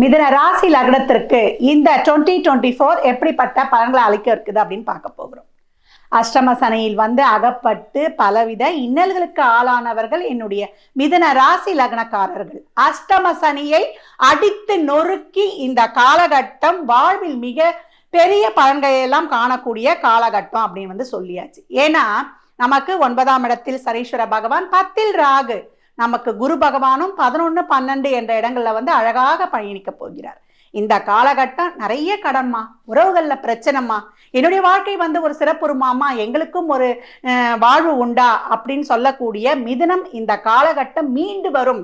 மிதன ராசி லக்னத்திற்கு இந்த டுவெண்ட்டி டுவெண்ட்டி ஃபோர் எப்படிப்பட்ட பலன்களை அளிக்க இருக்குது அப்படின்னு பார்க்க போகிறோம். அஷ்டம சனியில் வந்து அகப்பட்டு பலவித இன்னல்களுக்கு ஆளானவர்கள் என்னுடைய மிதன ராசி லக்னக்காரர்கள். அஷ்டம சனியை அடித்து நொறுக்கி இந்த காலகட்டம் வாழ்வில் மிக பெரிய பழங்கையெல்லாம் காணக்கூடிய காலகட்டம் அப்படின்னு வந்து சொல்லியாச்சு. ஏன்னா நமக்கு ஒன்பதாம் இடத்தில் சனீஸ்வர பகவான் பத்தில் ராகு. நமக்கு குரு பகவானும் பதினொன்று பன்னெண்டு என்ற இடங்களில் வந்து அழகாக பயணிக்க போகிறார். இந்த காலகட்டம் நிறைய கடன்மா உறவுகளில் பிரச்சனைமா என்னுடைய வாழ்க்கை வந்து ஒரு சிறப்புருமாமா எங்களுக்கும் ஒரு வாழ்வு உண்டா அப்படின்னு சொல்லக்கூடிய மிதுனம் இந்த காலகட்டம் மீண்டு வரும்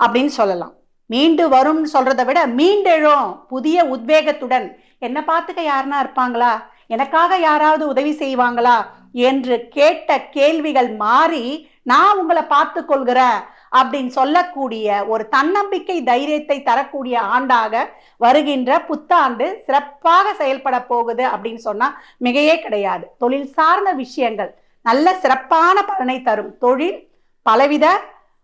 அப்படின்னு சொல்லலாம். மீண்டு வரும்னு சொல்றதை விட மீண்டெழும் புதிய உத்வேகத்துடன். என்னை பார்த்துக்க யாருன்னா இருப்பாங்களா? எனக்காக யாராவது உதவி செய்வாங்களா? என்று கேட்ட கேள்விகள் மாறி நான் உங்களை பார்த்து கொள்கிறேன் அப்படின்னு சொல்லக்கூடிய ஒரு தன்னம்பிக்கை தைரியத்தை தரக்கூடிய ஆண்டாக வருகின்ற புத்தாண்டு சிறப்பாக செயல்பட போகுது அப்படின்னு சொன்னால் மிகையே கிடையாது. தொழில் சார்ந்த விஷயங்கள் நல்ல சிறப்பான பலனை தரும். தொழில் பலவித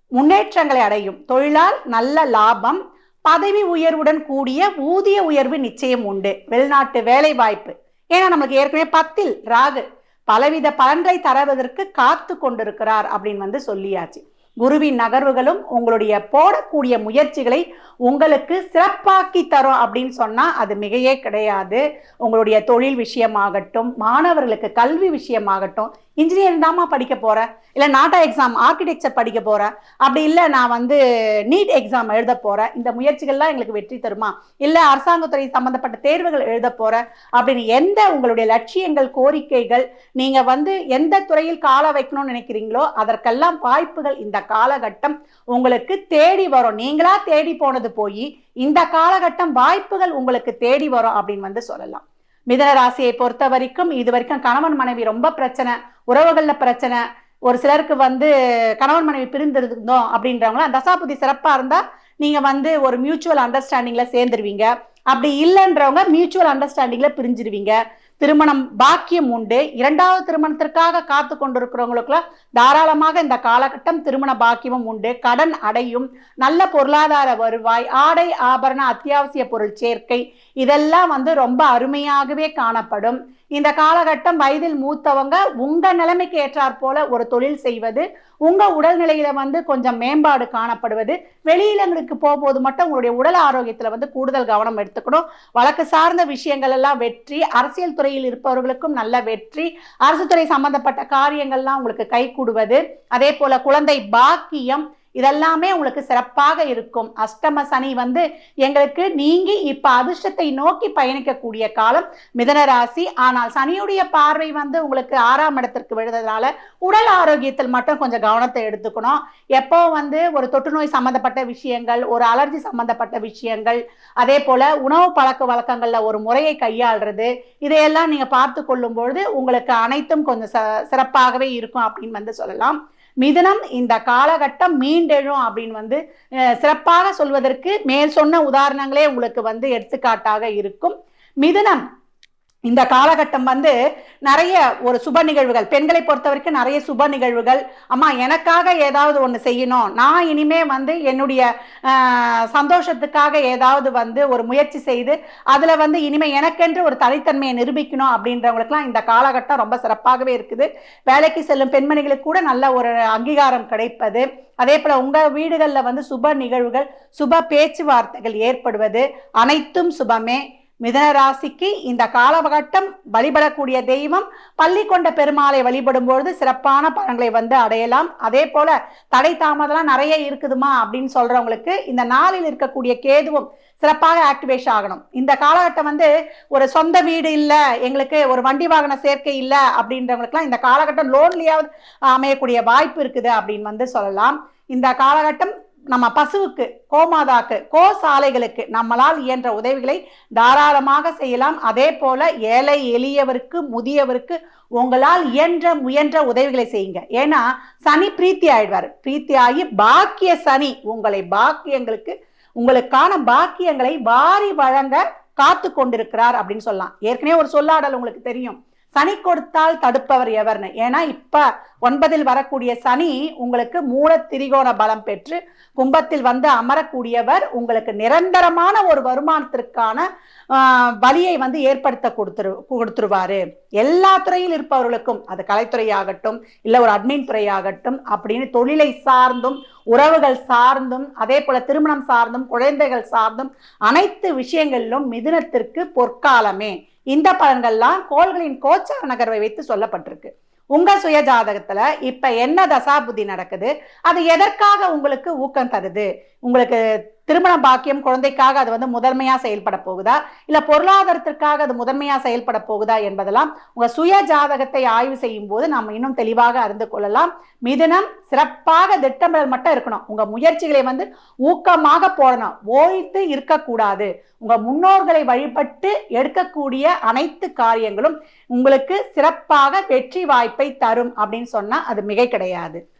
முன்னேற்றங்களை அடையும். தொழிலால் நல்ல லாபம் பதவி உயர்வுடன் கூடிய ஊதிய உயர்வு நிச்சயம் உண்டு. வெளிநாட்டு வேலை வாய்ப்பு ஏன்னா நம்மளுக்கு ஏற்கனவே பத்தில் ராகு. பலவித பலன்களை தருவதற்கு காத்து கொண்டிருக்கிறார் அப்படின்னு வந்து சொல்லியாச்சு. குருவின் நகர்வுகளும் உங்களுடைய போடக்கூடிய முயற்சிகளை உங்களுக்கு சிறப்பாக்கி தரும் அப்படின்னு சொன்னால் அது மிகையே கிடையாது. உங்களுடைய தொழில் விஷயமாகட்டும் மாணவர்களுக்கு கல்வி விஷயமாகட்டும் இன்ஜினியரிங் தாம்மா படிக்க போகிறேன் இல்லை நாட்டா எக்ஸாம் ஆர்கிடெக்சர் படிக்க போகிறேன் அப்படி இல்லை நான் வந்து நீட் எக்ஸாம் எழுத போகிறேன் இந்த முயற்சிகள்லாம் எங்களுக்கு வெற்றி தருமா? இல்லை அரசாங்கத்துறை சம்மந்தப்பட்ட தேர்வுகள் எழுத போகிறேன் அப்படின்னு எந்த உங்களுடைய லட்சியங்கள் கோரிக்கைகள் நீங்கள் வந்து எந்த துறையில் கால வைக்கணும்னு நினைக்கிறீங்களோ அதற்கெல்லாம் வாய்ப்புகள் இந்த காலகட்டம் உங்களுக்கு தேடி வரும். நீங்களா தேடி போனது போய் இந்த காலகட்டம் வாய்ப்புகள் உங்களுக்கு தேடி வரும் அப்படின்னு வந்து சொல்லலாம். மிதன ராசியை பொறுத்த வரைக்கும் இது வரைக்கும் கணவன் மனைவி ரொம்ப பிரச்சனை உறவுகள்ல பிரச்சனை. ஒரு சிலருக்கு வந்து கணவன் மனைவி பிரிந்திருந்தோம் அப்படின்றவங்கள தசாபுதி சிறப்பாக இருந்தால் நீங்கள் வந்து ஒரு மியூச்சுவல் அண்டர்ஸ்டாண்டிங்கில் சேர்ந்துருவீங்க. அப்படி இல்லைன்றவங்க மியூச்சுவல் அண்டர்ஸ்டாண்டிங்கில் பிரிஞ்சிருவீங்க. திருமணம் பாக்கியம் உண்டு. இரண்டாவது திருமணத்திற்காக காத்து கொண்டிருக்கிறவங்களுக்குலாம் தாராளமாக இந்த காலகட்டம் திருமண பாக்கியமும் உண்டு. கடன் அடையும் நல்ல பொருளாதார வருவாய் ஆடை ஆபரண அத்தியாவசிய பொருள் சேர்க்கை இதெல்லாம் வந்து ரொம்ப அருமையாகவே காணப்படும். இந்த காலகட்டம் வயதில் மூத்தவங்க உங்க நிலைமைக்கு ஏற்றாற் போல ஒரு தொழில் செய்வது உங்க உடல்நிலையில வந்து கொஞ்சம் மேம்பாடு காணப்படுவது வெளியிலங்களுக்கு போகும்போது மட்டும் உங்களுடைய உடல் ஆரோக்கியத்துல வந்து கூடுதல் கவனம் எடுத்துக்கணும். வழக்கு சார்ந்த விஷயங்கள் எல்லாம் வெற்றி அரசியல் துறை துறையில் இருப்பவர்களுக்கும் நல்ல வெற்றி. அரசு துறை சம்பந்தப்பட்ட காரியங்கள்லாம் உங்களுக்கு கை கூடுவது. அதே போல குழந்தை பாக்கியம் இதெல்லாமே உங்களுக்கு சிறப்பாக இருக்கும். அஷ்டம சனி வந்து எங்களுக்கு நீங்கி இப்ப அதிர்ஷ்டத்தை நோக்கி பயணிக்கக்கூடிய காலம் மிதன ராசி. ஆனால் சனியுடைய பார்வை வந்து உங்களுக்கு ஆறாம் இடத்திற்கு விழுறதுனால உடல் ஆரோக்கியத்தில் மட்டும் கொஞ்சம் கவனத்தை எடுத்துக்கணும். எப்போ வந்து ஒரு தொற்று நோய் சம்பந்தப்பட்ட விஷயங்கள் ஒரு அலர்ஜி சம்பந்தப்பட்ட விஷயங்கள் அதே போல உணவு பழக்க வழக்கங்கள்ல ஒரு முறையை கையாளுறது இதையெல்லாம் நீங்க பார்த்து கொள்ளும் பொழுது உங்களுக்கு அனைத்தும் கொஞ்சம் ச- சிறப்பாகவே இருக்கும் அப்படின்னு வந்து சொல்லலாம். மிதனம் இந்த காலகட்டம் மீண்டெழும் அப்படின்னு வந்து சிறப்பாக சொல்வதற்கு மேல் சொன்ன உதாரணங்களே உங்களுக்கு வந்து எடுத்துக்காட்டாக இருக்கும். மிதுனம். இந்த காலகட்டம் வந்து நிறைய ஒரு சுப நிகழ்வுகள். பெண்களை பொறுத்த வரைக்கும் நிறைய சுப நிகழ்வுகள். அம்மா எனக்காக ஏதாவது ஒன்று செய்யணும். நான் இனிமே வந்து என்னுடைய சந்தோஷத்துக்காக ஏதாவது வந்து ஒரு முயற்சி செய்து அதில் வந்து இனிமே எனக்கென்று ஒரு தனித்தன்மையை நிரூபிக்கணும் அப்படின்றவங்களுக்குலாம் இந்த காலகட்டம் ரொம்ப சிறப்பாகவே இருக்குது. வேலைக்கு செல்லும் பெண்மணிகளுக்கு கூட நல்ல ஒரு அங்கீகாரம் கிடைப்பது. அதே போல் உங்கள் வீடுகளில் வந்து சுப நிகழ்வுகள் சுப பேச்சுவார்த்தைகள் ஏற்படுவது அனைத்தும் சுபமே. மிதன ராசிக்கு இந்த காலகட்டம் வழிபடக்கூடிய தெய்வம் பள்ளி கொண்ட பெருமாளை வழிபடும் பொழுது சிறப்பான பலன்களை வந்து அடையலாம். அதே போல தடை தாமதம்லாம் நிறைய இருக்குதுமா அப்படின்னு சொல்றவங்களுக்கு இந்த நாளில் இருக்கக்கூடிய கேதுவும் சிறப்பாக ஆக்டிவேஷன் ஆகணும். இந்த காலகட்டம் வந்து ஒரு சொந்த வீடு இல்லை எங்களுக்கு ஒரு வண்டி வாகன சேர்க்கை இல்லை அப்படின்றவங்களுக்குலாம் இந்த காலகட்டம் லோன்லியாவது அமையக்கூடிய வாய்ப்பு இருக்குது அப்படின்னு வந்து சொல்லலாம். இந்த காலகட்டம் நம்ம பசுவுக்கு கோமாதாக்கு கோ சாலைகளுக்கு நம்மளால் இயன்ற உதவிகளை தாராளமாக செய்யலாம். அதே போல ஏழை எளியவருக்கு முதியவருக்கு உங்களால் இயன்ற முயன்ற உதவிகளை செய்யுங்க. ஏன்னா சனி பிரீத்தி ஆயிடுவார். பிரீத்தி ஆகி பாக்கிய சனி உங்களை பாக்கியங்களுக்கு உங்களுக்கான பாக்கியங்களை வாரி வழங்க காத்து கொண்டிருக்கிறார் அப்படின்னு சொல்லலாம். ஏற்கனவே ஒரு சொல்லாடல் உங்களுக்கு தெரியும். சனி கொடுத்தால் தடுப்பவர் எவர்னு? ஏன்னா இப்ப ஒன்பதில் வரக்கூடிய சனி உங்களுக்கு மூல திரிகோண பலம் பெற்று கும்பத்தில் வந்து அமரக்கூடியவர் உங்களுக்கு நிரந்தரமான ஒரு வருமானத்திற்கான வழியை வந்து ஏற்படுத்த கொடுத்துரு கொடுத்துருவாரு. எல்லா துறையில் இருப்பவர்களுக்கும் அது கலைத்துறையாகட்டும் இல்லை ஒரு அட்மின் துறையாகட்டும் அப்படின்னு தொழிலை சார்ந்தும் உறவுகள் சார்ந்தும் அதே போல திருமணம் சார்ந்தும் குழந்தைகள் சார்ந்தும் அனைத்து விஷயங்களிலும் மிதுனத்திற்கு பொற்காலமே. இந்த பலன்கள்லாம் கோள்களின் கோச்சார நகர்வை வைத்து சொல்லப்பட்டிருக்கு. உங்க சுய ஜாதகத்துல இப்ப என்ன தசாபுதி நடக்குது? அது எதற்காக உங்களுக்கு ஊக்கம் தருது? உங்களுக்கு திருமண பாக்கியம் குழந்தைக்காக அது வந்து முதன்மையா செயல்பட போகுதா? இல்ல பொருளாதாரத்திற்காக அது முதன்மையா செயல்பட போகுதா என்பதெல்லாம் உங்க சுய ஜாதகத்தை ஆய்வு செய்யும் போது நாம் இன்னும் தெளிவாக அறிந்து கொள்ளலாம். மிதனம் சிறப்பாக திட்டமிடல் மட்டும் இருக்கணும். உங்க முயற்சிகளை வந்து ஊக்கமாக போடணும். ஓய்த்து இருக்கக்கூடாது. உங்க முன்னோர்களை வழிபட்டு எடுக்கக்கூடிய அனைத்து காரியங்களும் உங்களுக்கு சிறப்பாக வெற்றி வாய்ப்பை தரும் அப்படின்னு சொன்னா அது மிகை கிடையாது.